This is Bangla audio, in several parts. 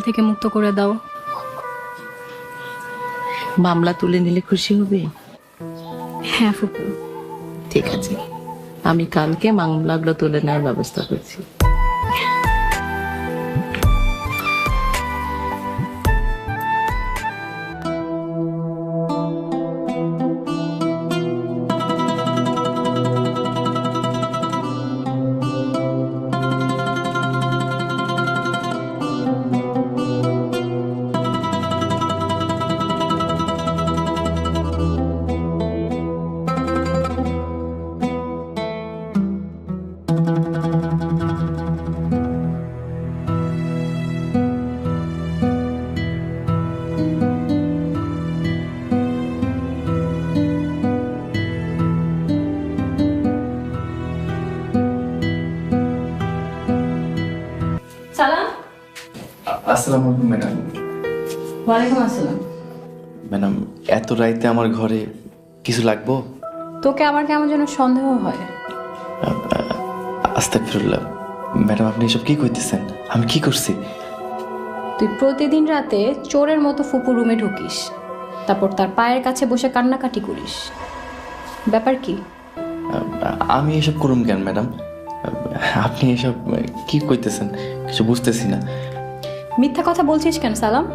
থেকে মুক্ত করে দাও। মামলা তুলে নিলে খুশি হবে? হ্যাঁ ফুপু। ঠিক আছে। আমি কালকে মামলাগুলো তুলে নেওয়ার ব্যবস্থা করছি। আসসালামু আলাইকুম ম্যাডাম। ওয়ালাইকুম আসসালাম। ম্যাডাম এত রাইতে আমার ঘরে কিছু লাগবো? তোকে আমার কেমন যেন সন্দেহ হয়। ম্যাডাম আপনি এসব কি করতেছেন আমি কি করছি? তুই প্রতিদিন রাতে চোরের মতো ফুপু রুমে ঢুকিস তারপর তার পায়ের কাছে বসে কান্নাকাটি করিস। ব্যাপার কি? আমি এসব করুম কেন ম্যাডাম? আপনি এসব কি করতেছেন কিছু বুঝতেছি না। মিথ্যা কথা বলছিস কেন সালাম?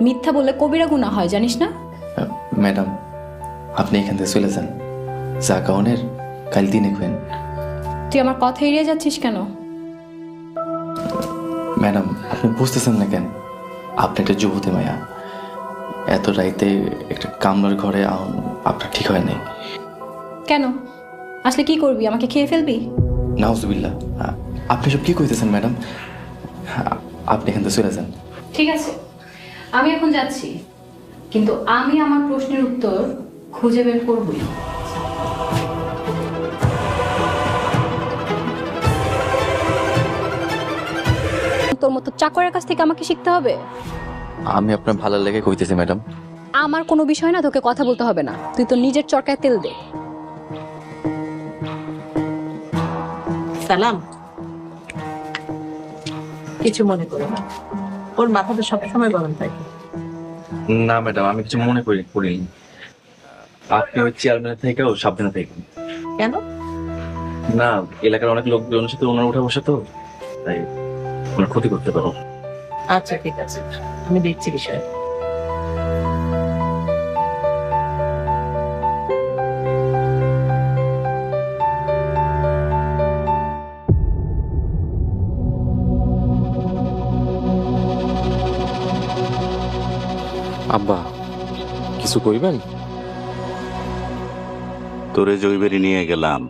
মিথ্যা বললে কবিরা গুণা হয় জানিস না? ম্যাডাম আপনি এখান থেকে চলে যান। যা কাউনের কাল দিনে খুয়েন। তুই আমার কথা এড়িয়ে যাচ্ছিস কেন? ম্যাডাম আপনি বুঝতেছেন না কেন? আপনি একটা যুবতী মায়া। এত রাইতে একটা কামলার ঘরে আপনার ঠিক হয় নাই। কেন? আসলে কি করবি? আমাকে খেয়ে ফেলবি? নাউজুবিল্লাহ। আ- আপনি সব কি কইতেছেন ম্যাডাম? আপনি এখান থেকে চলে যান। ঠিক আছে। আমি এখন যাচ্ছি। কিন্তু আমি আমার প্রশ্নের উত্তর খুঁজে বের করবই। তোর মতো চাকরের কাছ থেকে আমাকে শিখতে হবে? আমি আপনার ভালো লেগে কইতেছি ম্যাডাম। আমার কোনো বিষয় না তোকে কথা বলতে হবে না। তুই তো নিজের চরকায় তেল দে। সালাম। কিছু মনে করি না। ওর মাথাটা সবসময় গরম থাকে। না ম্যাডাম আমি কিছু মনে করি করিনি। আপনি ওই চেয়ারম্যানের ও সাবধানে থাকবেন। কেন? না এলাকার অনেক লোকজনের সাথে ওনার উঠা বসে তো তাই ওনার ক্ষতি করতে পারো আচ্ছা ঠিক আছে। আমি দেখছি বিষয়। কিছু কইবেন? তোরে জৈবেরি নিয়ে গেলাম।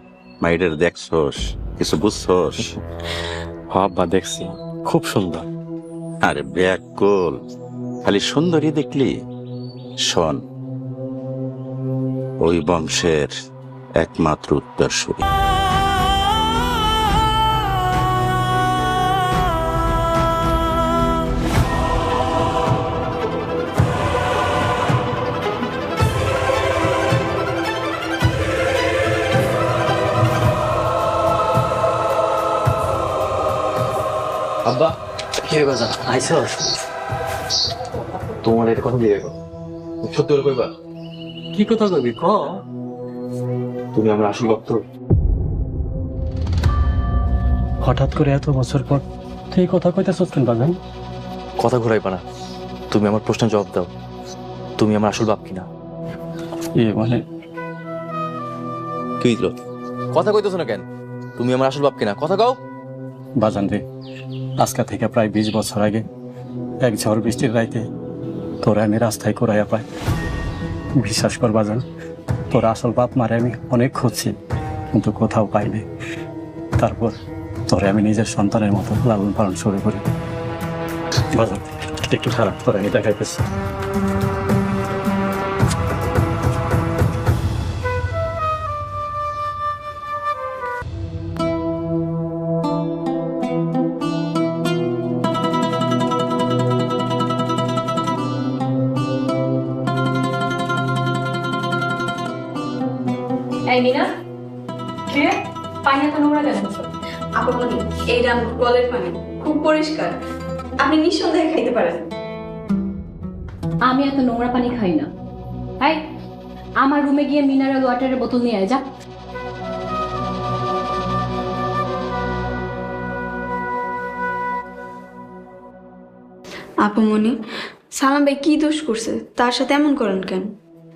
মাইডের দেখছস কিছু বুঝছস? হ বা দেখছি। খুব সুন্দর। আরে ব্যাক কোল খালি সুন্দরী দেখলি? শোন ওই বংশের একমাত্র উত্তরসূরি। কে বাজা আইসস তোমার এটা কথা দিয়ে সত্যি করে কইবা? কি কথা কবি ক? তুমি আমার আসল ভক্ত। হঠাৎ করে এত বছর পর তুই কথা কইতে কেন বাজান কথা ঘুরাইবা না। তুমি আমার প্রশ্নের জবাব দাও। তুমি আমার আসল বাপ কিনা? এ মানে? কি কথা কইতেছো না কেন? তুমি আমার আসল বাপ কিনা? কথা কও। বাজান রে, আজকা থেকে প্রায় বিশ বছর আগে এক ঝড় বৃষ্টির রাইতে তোরা আমি রাস্তায় করাইয়া পাই। বিশ্বাস কর বাজান, তোর আসল বাপ মারে আমি অনেক খুঁজছি, কিন্তু কোথাও পাইনি। তারপর তোরে আমি নিজের সন্তানের মতো লালন পালন শুরু করি। বাজান, একটু খারাপ তোরা আমি দেখাইতেছি। এই মিনা কে পানি এত নোংরা কেন আপনি এইটা কলের পানি খুব পরিষ্কার। আপনি নিঃসন্দেহে খাইতে পারেন। আমি এত নোংরা পানি খাই না। এই আমার রুমে গিয়ে মিনারেল ওয়াটারের বোতল নিয়ে আয় যা। আপামনি সালাম ভাই কি দোষ করছে? তার সাথে এমন করেন কেন?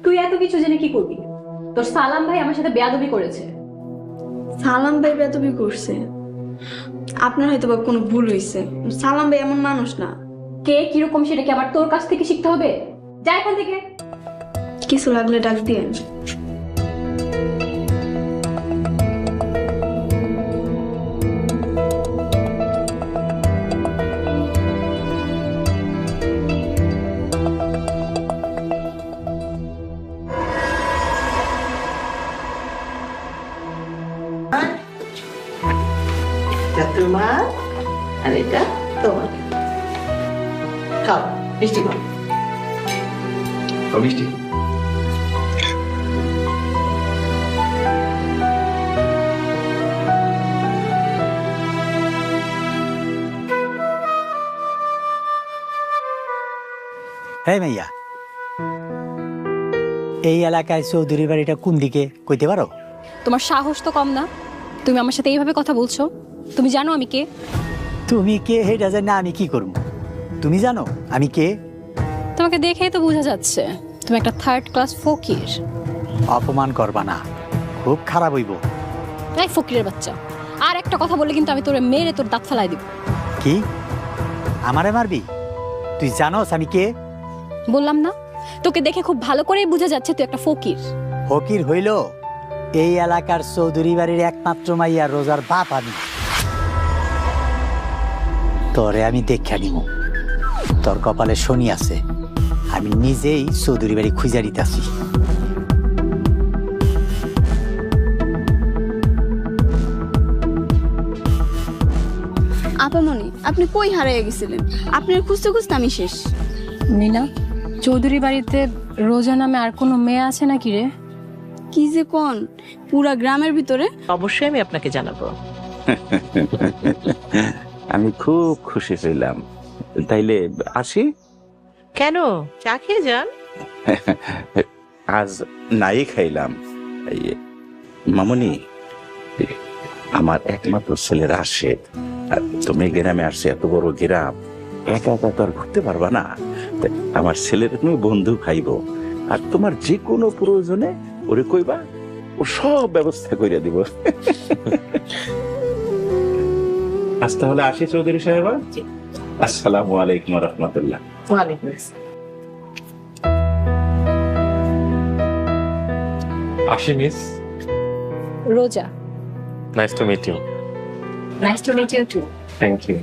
তুই এত কিছু জেনে কি করবি? তোর সালাম ভাই আমার সাথে বেয়াদবি করেছে। সালাম ভাই বেয়াদবি করছে। আপনার হয়তো বা কোনো ভুল হয়েছে সালাম ভাই এমন মানুষ না। কে কীরকম সেটা কি আবার তোর কাছ থেকে শিখতে হবে? যাই এখান থেকে। কিছু লাগলে ডাক দিয়েন। হ্যাঁ মাইয়া এই এলাকায় চৌধুরী বাড়িটা কোন দিকে কইতে পারো? তোমার সাহস তো কম না। তুমি আমার সাথে এইভাবে কথা বলছো। তুমি জানো আমি কে? তুমি কে হেটা জানি আমি কি করব? তুমি জানো আমি কে? তোমাকে দেখেই তো বোঝা যাচ্ছে। তুমি একটা থার্ড ক্লাস ফকির। অপমান করবা না খুব খারাপ হইব। এই ফকিরের বাচ্চা। আর একটা কথা বললে কিন্তু আমি তোরে মেরে তোর দাঁত ফেলাই দিব। কি? আমারে মারবি? তুই জানোস আমি কে? বললাম না? তোকে দেখে খুব ভালো করেই বোঝা যাচ্ছে তুই একটা ফকির। ফকির হইল এই এলাকার চৌধুরী বাড়ির একমাত্র মাইয়া রোজার বাপ আমি। তরে আমি দেখা নিব তোর কপালে শনি আছে। আমি নিজেই চৌধুরী বাড়ি খুঁজা দিতেছি আপামনি আপনি কই হারিয়ে গেছিলেন? আপনার খুঁজতে খুঁজতে আমি শেষ। মিনা? চৌধুরী বাড়িতে রোজা নামে আর কোনো মেয়ে আছে নাকি রে? কি যে কোন? পুরা গ্রামের ভিতরে? অবশ্যই আমি আপনাকে জানাব। আমি খুব খুশি হইলাম। তাইলে আসি? কেন? চা খেয়ে যান। আজ নাই খাইলাম। মামনি আমার একমাত্র ছেলের আসে আর তুমি গ্রামে আসছে এত বড় গ্রাম। একা একা তো আর ঘুরতে পারবা না। আমার ছেলের তুমি বন্ধু খাইব আর তোমার যে কোনো প্রয়োজনে ওরে কইবা ও সব ব্যবস্থা করে দিব আজ তাহলে আসি চৌধুরী সাহেবা। আসসালামু আলাইকুম রহমতুল্লাহ ওয়ালাইকুম আসসালাম Ashi, miss. রোজা Nice to meet you. Nice to meet you too Thank you.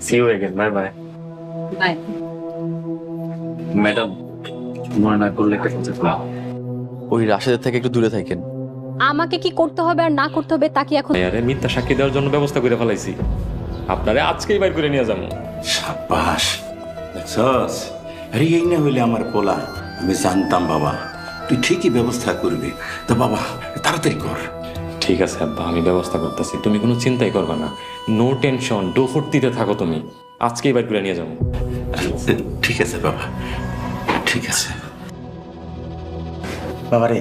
See you again. Bye bye. Bye madam মনে না করলে ওই রাশেদের থেকে একটু দূরে থাকেন। আমাকে কি করতে হবে আর না করতে হবে তা কি এখন আরে মিথ্যা সাক্ষী দেওয়ার জন্য ব্যবস্থা করে ফেলাইছি। আপনারে আজকেই বাইর করে নিয়ে যাব। দেখছস আরে এই না হইলে আমার পোলা আমি জানতাম বাবা তুই ঠিকই ব্যবস্থা করবি। তো বাবা তাড়াতাড়ি কর। ঠিক আছে আব্বা আমি ব্যবস্থা করতেছি। তুমি কোনো চিন্তাই করবে না। নো টেনশন ডো ফুর্তিতে থাকো তুমি। আজকেই বাইর করে নিয়ে যাব। ঠিক আছে বাবা ঠিক আছে। বাবা রে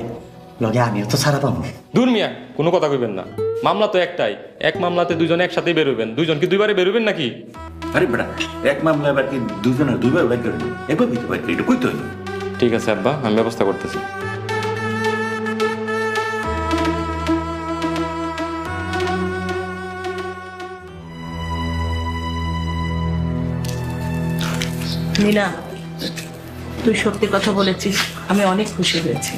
লগে আমিও তো সারা পাবো। দূর মিয়া কোনো কথা কইবেন না। মামলা তো একটাই এক মামলাতে দুজন একসাথেই বেরোবেন। দুজন কি দুইবারে বেরোবেন নাকি? আরে বেটা এক মামলা এবার কি দুজনের দুইবার বাইক করবেন এবার বিতে বাইক এটা কই তো ঠিক আছে আব্বা আমি ব্যবস্থা করতেছি। মিনা তুই সত্যি কথা বলেছিস আমি অনেক খুশি হয়েছি।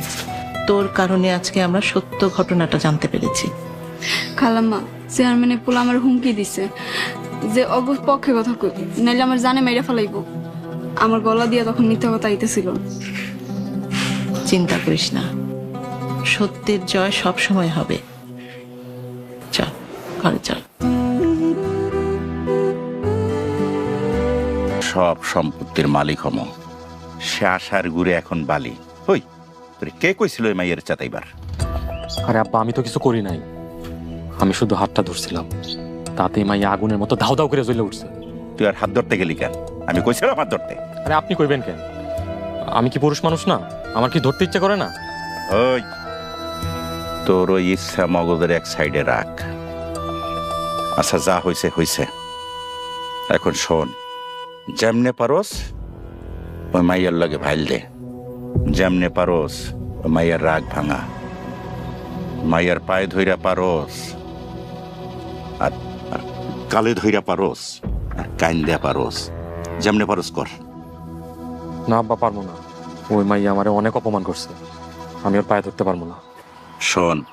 তোর কারণে আজকে আমরা সত্য ঘটনাটা জানতে পেরেছি। খালাম্মা চেয়ারম্যানে পোলা আমার হুমকি দিছে। যে অবশ পক্ষে কথা কই নাইলে আমার জানে মেরে ফেলাইব। আমার গলা দিয়ে তখন মিথ্যা কথা আইতেছিল। চিন্তা করিস না। সত্যের জয় সব সময় হবে। চল ঘরে চল। সব সম্পত্তির মালিক হম। সে আশার গুড়ে এখন বালি। হই তোরে কে কইছিল এই মাইয়ের চাতাইবার আরে আব্বা আমি তো কিছু করি নাই। আমি শুধু হাতটা ধরছিলাম। তাতে মাই আগুনের মতো ধাও ধাও করে জ্বলে উঠছে। তুই আর হাত ধরতে গেলি কেন? আমি কইছিলাম হাত ধরতে। আরে আপনি কইবেন কেন? আমি কি পুরুষ মানুষ না? আমার কি ধরতে ইচ্ছা করে না? ওই তোর ওই ইচ্ছা মগজের এক সাইডে রাখ। আচ্ছা যা হইছে হইছে। এখন শোন যেমনে পারোস ওই মাইয়ার লগে ভাইল দে যেমনে পারোস ওই মাইয়ার রাগ ভাঙা মাইয়ার পায়ে ধইরা পারোস আর কালে ধইরা পারোস আর কাইন দেয়া পারোস যেমনে পারোস কর না আব্বা পারব না। ওই মাইয়া আমারে অনেক অপমান করছে। আমি ওর পায়ে ধরতে পারব না। শোন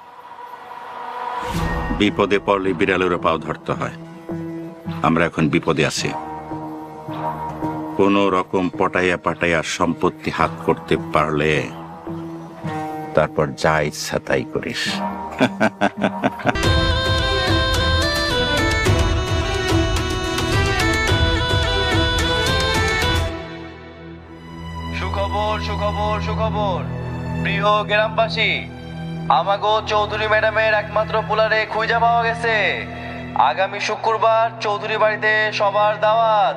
বিপদে পড়লে বিড়ালেরও পাও ধরতে হয়। আমরা এখন বিপদে আছি। কোন রকম পটাইয়া পাটাইয়া সম্পত্তি হাত করতে পারলে তারপর যা ইচ্ছা তাই করিস। সুখবর সুখবর সুখবর। প্রিয় গ্রামবাসী, আমাগো চৌধুরী ম্যাডামের একমাত্র পোলারে খুঁজে পাওয়া গেছে। আগামী শুক্রবার চৌধুরী বাড়িতে সবার দাওয়াত।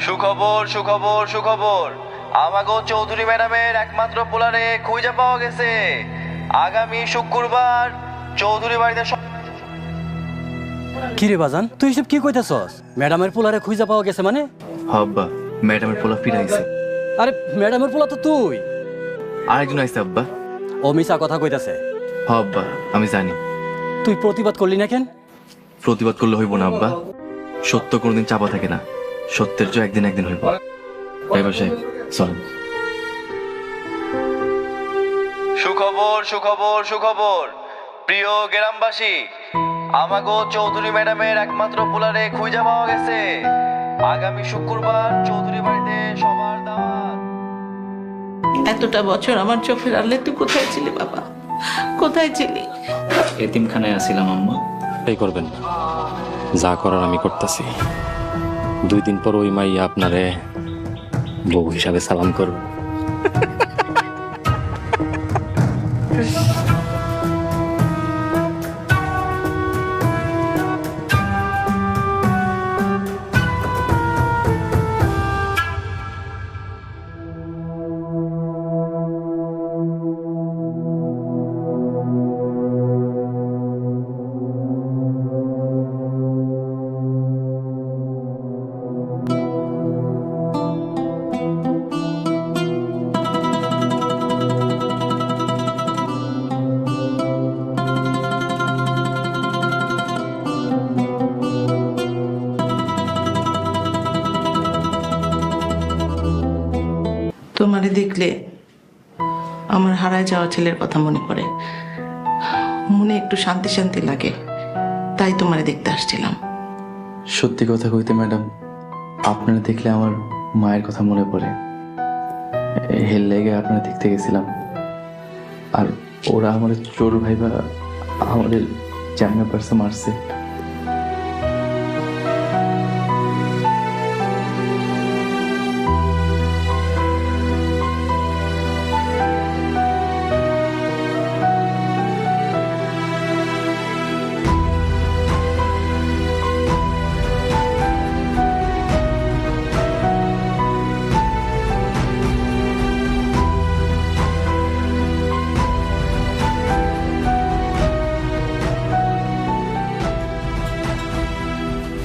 সুখবর সুখবর সুখবর। আমাগো চৌধুরী ম্যাডামের একমাত্র পোলারে খুঁজে পাওয়া গেছে। আগামী শুক্রবার চৌধুরী বাড়িতে সব- কি রে বাজান তুই সব কি কইতাছস? ম্যাডামের পোলারে খুঁজা পাওয়া গেছে মানে? আব্বা ম্যাডামের পোলা ফিরাইছে আরে ম্যাডামের পোলা তো তুই। আরেকজন আইছে আব্বা ও মিছা কথা কইতাছে। আব্বা আমি জানি। তুই প্রতিবাদ করলি না কেন? প্রতিবাদ করলে হইব না আব্বা সত্য কোনোদিন চাপা থাকে না। সত্যের জয় একদিন একদিন হইব। ড্রাইভার সাহেব চলেন। সুখবর সুখবর সুখবর। প্রিয় গ্রামবাসী আমাগো চৌধুরী ম্যাডামের একমাত্র পোলারে খুঁজে পাওয়া গেছে। আগামী শুক্রবার চৌধুরী বাড়িতে সবার দাওয়াত। এতটা বছর আমার চোখের আড়লে তুই কোথায় ছিলি বাবা? কোথায় ছিলি? এতিমখানায় আসিলাম আম্মা। এই করবেন না। যা করার আমি করতেছি। দুই দিন পর ওই মাইয়া আপনারে বউ হিসাবে সালাম করবে। যাওয়া ছেলের কথা মনে পড়ে। মনে একটু শান্তি শান্তি লাগে। তাই তোমারে দেখতে আসছিলাম। সত্যি কথা কইতে ম্যাডাম, আপনারা দেখলে আমার মায়ের কথা মনে পড়ে। হেল লেগে আপনারা দেখতে গেছিলাম। আর ওরা আমার চোর ভাইবা আমাদের জামিয়া পার্সে মারছে।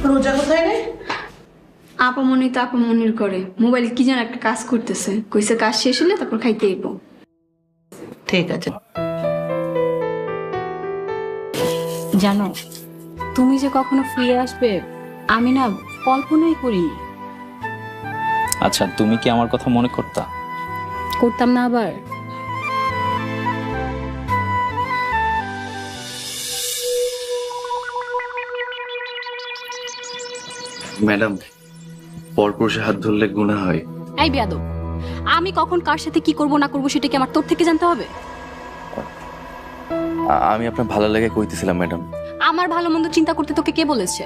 রোজা কোথায় রে? আপামনি তো আপামনির করে মোবাইল কি যেন একটা কাজ করতেছে। কইছে কাজ শেষ হলে তারপর খাইতে আইবো। ঠিক আছে। জানো তুমি যে কখনো ফিরে আসবে আমি না কল্পনাই করিনি। আচ্ছা তুমি কি আমার কথা মনে করতা? করতাম না আবার। ম্যাডাম পরপুরুষের হাত ধরলে গুণা হয়। এই বেয়াদব আমি কখন কার সাথে কি করব না করব সেটা কি আমার তোর থেকে জানতে হবে? আমি আপনার ভালো লাগে কইতেছিলাম ম্যাডাম। আমার ভালো মন্দ চিন্তা করতে তোকে কে বলেছে?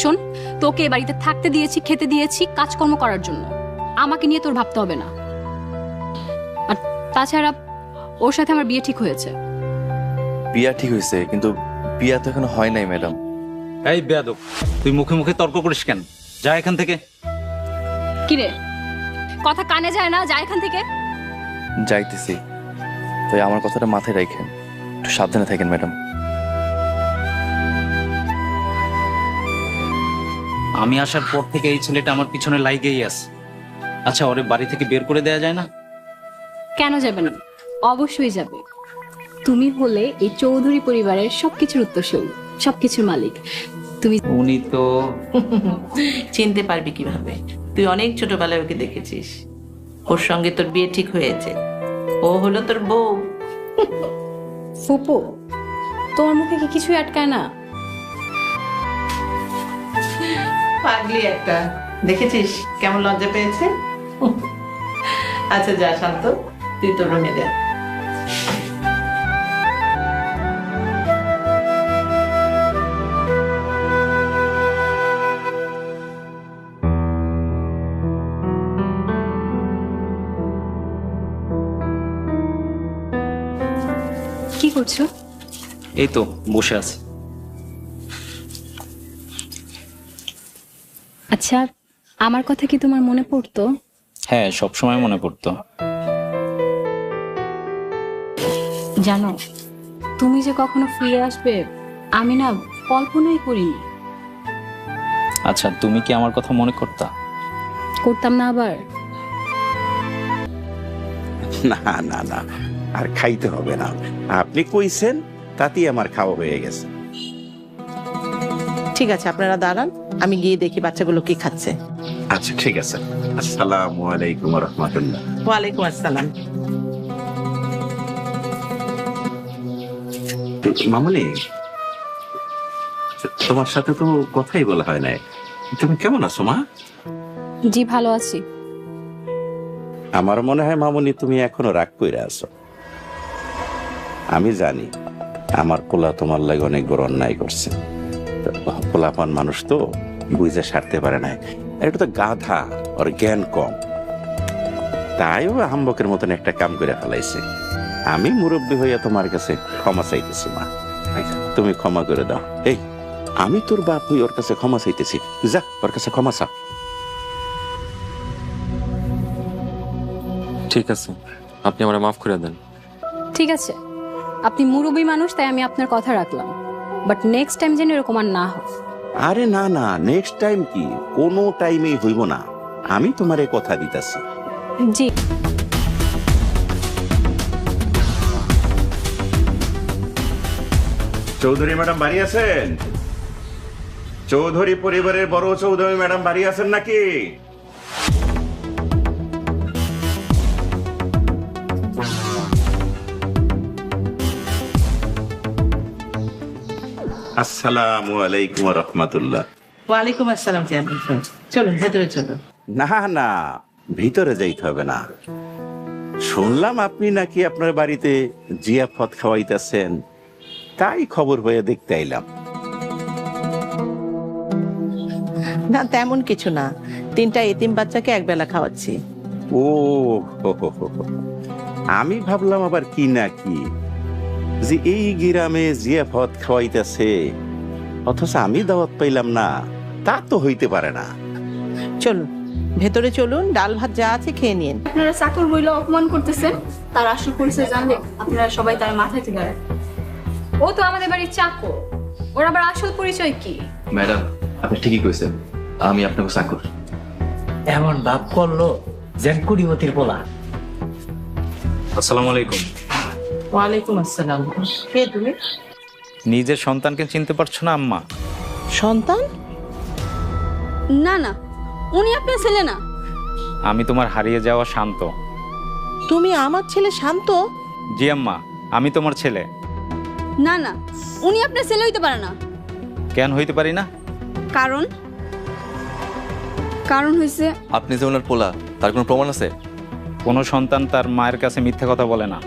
শোন তোকে এ বাড়িতে থাকতে দিয়েছি খেতে দিয়েছি কাজকর্ম করার জন্য। আমাকে নিয়ে তোর ভাবতে হবে না। আর তাছাড়া ওর সাথে আমার বিয়ে ঠিক হয়েছে। বিয়া ঠিক হয়েছে কিন্তু বিয়া তো এখনও হয় নাই ম্যাডাম। এই বেয়াদব তুই মুখে মুখে তর্ক করিস কেন? যা এখান থেকে। কিরে? কথা কানে যায় না যায় এখান থেকে। যাইতেছি। তাই আমার কথাটা মাথায় রাখেন। একটু সাবধানে থাকেন ম্যাডাম। আমি আসার পর থেকে এই ছেলেটা আমার পিছনে লাইগেই আছে। আচ্ছা ওরে বাড়ি থেকে বের করে দেয়া যায় না? কেন যাবে না? অবশ্যই যাবে। তুমি হলে এই চৌধুরী পরিবারের সবকিছুর উত্তরসূরি সবকিছুর মালিক। তুমি উনি তো চিনতে পারবি কীভাবে। তুই অনেক ছোটবেলায় ওকে দেখেছিস। ওর সঙ্গে তোর বিয়ে ঠিক হয়েছে। ও হলো তোর বউ। ফুপু তোমার মুখে কি কিছুই আটকায় না? পাগলি একটা। দেখেছিস কেমন লজ্জা পেয়েছে? আচ্ছা যা শান্ত। তুই তোর রুমে যা। করছ? এই তো বসে আছে। আচ্ছা আমার কথা কি তোমার মনে পড়তো? হ্যাঁ সব সময় মনে পড়তো। জানো তুমি যে কখনো ফিরে আসবে আমি না কল্পনাই করিনি। আচ্ছা তুমি কি আমার কথা মনে করতা? করতাম না আবার? না না না। আর খাইতে হবে না। আপনি কইছেন তাতেই আমার খাওয়া হয়ে গেছে। ঠিক আছে আপনারা দাঁড়ান আমি গিয়ে দেখি বাচ্চাগুলো কি খাচ্ছে। আচ্ছা ঠিক আছে। আসসালামু আলাইকুম রহমতুল্লাহ। ওয়ালাইকুম আসসালাম। মামনি তোমার সাথে তো কথাই বলা হয় না তুমি কেমন আছো মা? জি ভালো আছি। আমার মনে হয় মামনি তুমি এখনও রাগ কইরা আছো। আমি জানি আমার কোলা তোমার লাগে অনেক বড় অন্যায় করছে। তো পোলাপান মানুষ তো বুঝে সারতে পারে না এটা তো গাধা ওর জ্ঞান কম। তাই ও হাম্বকের মতন একটা কাম করে ফেলাইছে। আমি মুরব্বী হইয়া তোমার কাছে ক্ষমা চাইতেছি মা। তুমি ক্ষমা করে দাও। এই আমি তোর বাপ হই ওর কাছে ক্ষমা চাইতেছি। যা ওর কাছে ক্ষমা চা। ঠিক আছে। আপনি আমার মাফ করে দেন। ঠিক আছে। আপনি মুরব্বী মানুষ তাই আমি আপনার কথা রাখলাম। বাট নেক্সট টাইম যেন এরকম আর না হয়। আরে না না নেক্সট টাইম কি? কোনো টাইমেই হইব না। আমি তোমারে কথা দিতেছি। জি। চৌধুরী ম্যাডাম বাড়ি আছেন? চৌধুরী পরিবারের বড় চৌধুরী ম্যাডাম বাড়ি আছেন নাকি? আসসালামু আলাইকুম রহমতুল্লাহ। ওয়ালাইকুম আসসালাম চলুন ভেতরে চলুন। না না ভিতরে যাইতে হবে না। শুনলাম আপনি নাকি আপনার বাড়িতে জিয়া জিয়াফত খাওয়াইতেছেন। তাই খবর হয়ে দেখতে আইলাম। না তেমন কিছু না। তিনটা এতিম বাচ্চাকে একবেলা খাওয়াচ্ছি। ও। আমি ভাবলাম আবার কি না কি। যে এই গ্রামে জিয়াফত খাওয়াইতেছে অথচ আমি দাওয়াত পাইলাম না তা তো হইতে পারে না। চলুন ভেতরে চলুন ডাল ভাত যা আছে খেয়ে নিন। আপনারা চাকর বইলে অপমান করতেছেন তার আসল পরিচয় জানলে আপনারা সবাই তার মাথায় তুলে। ও তো আমাদের বাড়ির চাকর ওর আবার আসল পরিচয় কি? ম্যাডাম আপনি ঠিকই কইছেন আমি আপনাকে চাকর। এমন ভাব করল যেন কুড়িমতির পোলা। আসসালামু আলাইকুম। ওয়ালাইকুম আসসালাম। কে তুমি? নিজের সন্তানকে চিনতে পারছ না আম্মা? সন্তান? না না উনি আপনার ছেলে না। আমি তোমার হারিয়ে যাওয়া শান্ত। তুমি আমার ছেলে শান্ত? জি আম্মা আমি তোমার ছেলে। না না উনি আপনার ছেলে হইতে পারে না। কেন হইতে পারি না? কারণ? কারণ হয়েছে আপনি যে ওনার পোলা তার কোনো প্রমাণ আছে? কোনো সন্তান তার মায়ের কাছে মিথ্যা কথা বলে না।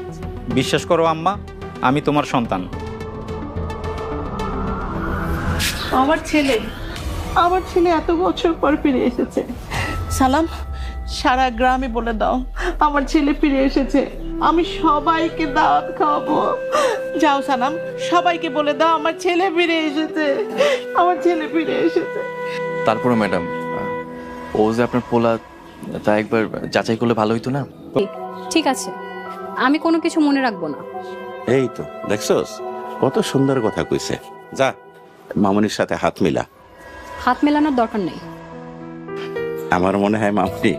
বিশ্বাস করো আম্মা আমি তোমার সন্তান। আমার ছেলে আমার ছেলে এত বছর পর ফিরে এসেছে। সালাম সারা গ্রামে বলে দাও আমার ছেলে ফিরে এসেছে। আমি সবাইকে দাওয়াত খাওয়াবো। যাও সালাম সবাইকে বলে দাও আমার ছেলে ফিরে এসেছে। আমার ছেলে ফিরে এসেছে। তারপরে ম্যাডাম ও যে আপনার পোলা তা একবার যাচাই করলে ভালো হইতো না? ঠিক আছে। আমি কোনো কিছু মনে রাখব না। এই তো দেখছস? কত সুন্দর কথা কইছে। যা মামুনির সাথে হাত মিলা। হাত মেলানোর দরকার নেই। আমার মনে হয় মামনি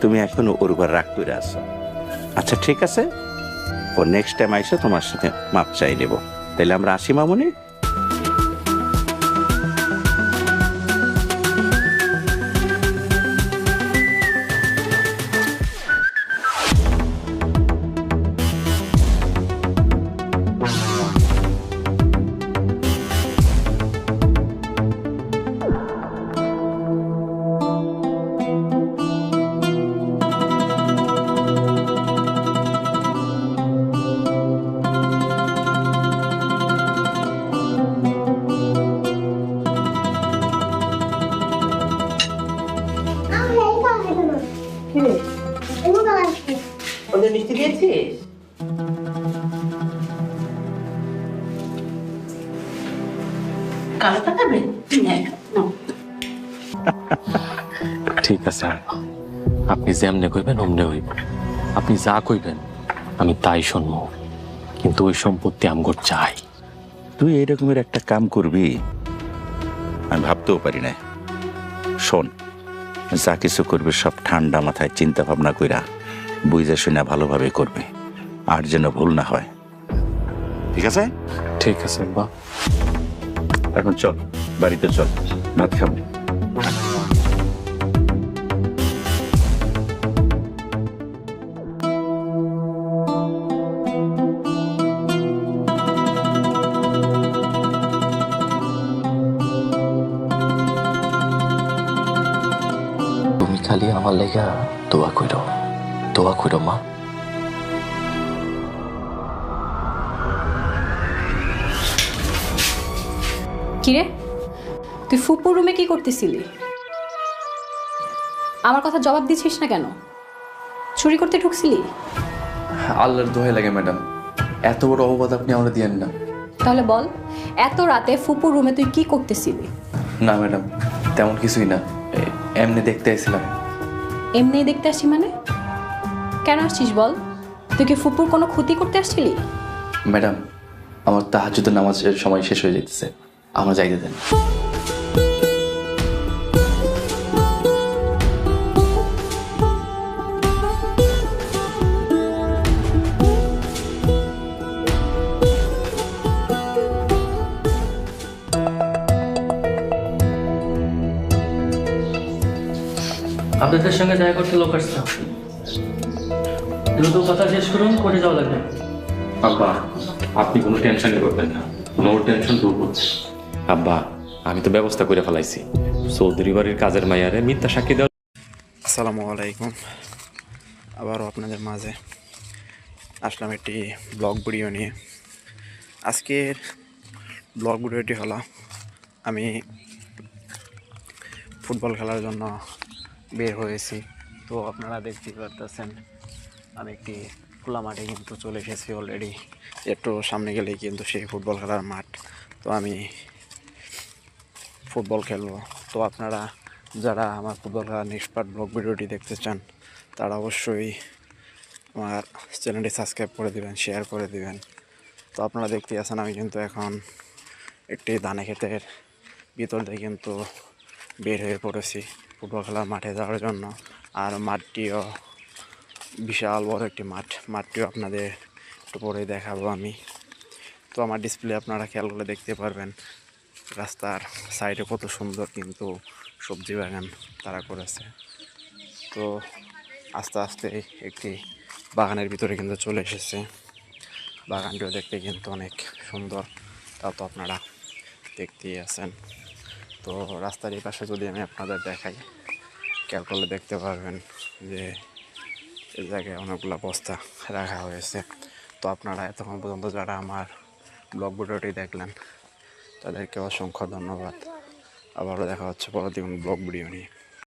তুমি এখনও ওর উপর রাগ করে আছো। আচ্ছা ঠিক আছে। ও নেক্সট টাইম আইসে তোমার সাথে মাপ চাই নেব। তাহলে আমরা আসি মামনি? ঠিক আছে আপনি যেমনে কইবেন অমনে হইব। আপনি যা কইবেন আমি তাই শুনব। কিন্তু ওই সম্পত্তি আমগর চাই। তুই এইরকমের একটা কাম করবি? আমি ভাবতেও পারি না। শোন যা কিছু করবে সব ঠান্ডা মাথায় চিন্তা ভাবনা কইরা বুঝে শুনে ভালোভাবে করবে। আর যেন ভুল না হয়। ঠিক আছে? ঠিক আছে বা এখন চল বাড়িতে চল। ভাত খাব। আমার লেগা দোয়া কইরো দোয়া কইরো মা। কিরে? তুই ফুপুর রুমে কি করতেছিলি? আমার কথা জবাব দিছিস না কেন? চুরি করতে ঢুকছিলি? আল্লাহর দোহাই লাগে ম্যাডাম। এত বড় অপবাদ আপনি আমরা দিয়েন না। তাহলে বল এত রাতে ফুপুর রুমে তুই কি করতেছিলি? না ম্যাডাম তেমন কিছুই না। এমনি দেখতে আইছিলাম। এমনিই দেখতে আসছি মানে? কেন আসছিস বল? তুই কি ফুপুর কোনো ক্ষতি করতে আসছিলি? ম্যাডাম, আমার তাহাজুদের নামাজের সময় শেষ হয়ে যেতেছে আমার যাইতে দেন। আপনাদের সঙ্গে দেখা করতে লোক আসছে। দ্রুত কথা শেষ করুন করে যাওয়া লাগবে। আব্বা আপনি কোনো টেনশনই করবেন না। নো টেনশন দূর করছে আব্বা আমি তো ব্যবস্থা করে ফেলাইছি। চৌধুরী বাড়ির কাজের মাইয়ারে মিথ্যা সাক্ষী দেওয়া আসসালামু আলাইকুম। আবারও আপনাদের মাঝে আসলাম একটি ব্লগ ভিডিও নিয়ে। আজকের ব্লগ ভিডিওটি হলো আমি ফুটবল খেলার জন্য বের হয়েছি। তো আপনারা দেখতেই পারতেছেন আমি একটি খোলা মাঠে কিন্তু চলে এসেছি অলরেডি একটু সামনে গেলেই কিন্তু সেই ফুটবল খেলার মাঠ। তো আমি ফুটবল খেলব। তো আপনারা যারা আমার ফুটবল খেলার পার্ট ব্লগ ভিডিওটি দেখতে চান, তারা অবশ্যই আমার চ্যানেলটি সাবস্ক্রাইব করে দিবেন শেয়ার করে দিবেন। তো আপনারা দেখতে আছেন, আমি কিন্তু এখন একটি দানে ক্ষেতের ভিতর দিয়ে কিন্তু বের হয়ে পড়েছি ফুটবল খেলার মাঠে যাওয়ার জন্য। আর মাঠটিও বিশাল বড় একটি মাঠ। মাঠটিও আপনাদের একটু পরে দেখাবো আমি। তো আমার ডিসপ্লে আপনারা খেয়াল করে দেখতে পারবেন, রাস্তার সাইডে কত সুন্দর কিন্তু সবজি বাগান তারা করেছে। তো আস্তে আস্তে একটি বাগানের ভিতরে কিন্তু চলে এসেছে। বাগানটিও দেখতে কিন্তু অনেক সুন্দর, তা তো আপনারা দেখতেই আছেন। তো রাস্তার এই পাশে যদি আমি আপনাদের দেখাই, খেয়াল করলে দেখতে পারবেন যে এই জায়গায় অনেকগুলো বস্তা রাখা হয়েছে। তো আপনারা এতক্ষণ পর্যন্ত যারা আমার ব্লগ ভিডিওটি দেখলেন, তাদেরকে অসংখ্য ধন্যবাদ। আবারও দেখা হচ্ছে পরদিন ব্লগ ভিডিও নিয়ে।